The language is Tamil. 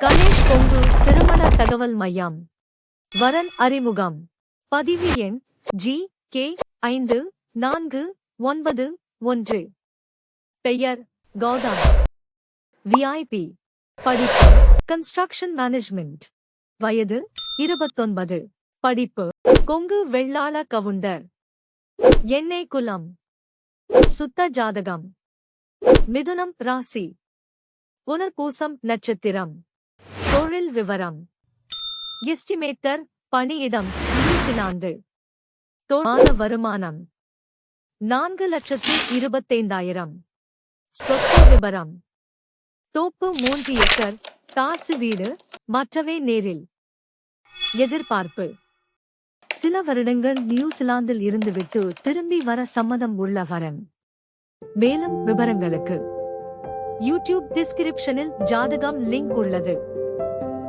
கணேஷ் கொங்கு திருமண தகவல் மையம். வரன் அறிமுகம். பதிவு எண் ஜி கே ஐந்து நான்கு ஒன்பது ஒன்று. பெயர் கௌதம். விஐபி படிப்பு கன்ஸ்ட்ரக்ஷன் மேனேஜ்மெண்ட் வயது இருபத்தொன்பது. படிப்பு கொங்கு வெள்ளாள கவுண்டர். எண்ணெய் குலம் சுத்த ஜாதகம். மிதுனம் ராசி. புனர்பூசம் நட்சத்திரம். தொழில் விவரம். எஸ்டிமேட்டர் பணியிடம் நியூசிலாந்து தொ- வருமானம். நான்கு லட்சத்து இருபத்தைந்தாயிரம். சொத்து விபரம். தோப்பு மூன்று ஏக்கர் தாசு வீடு மற்றவை நேரில். எதிர்பார்ப்பு. சில வருடங்கள் நியூசிலாந்தில் இருந்துவிட்டு திரும்பி வர சம்மதம் உள்ள வரன். மேலும் விவரங்களுக்கு. யூடியூப் டிஸ்கிரிப்ஷனில் ஜாதகம் லிங்க் உள்ளது.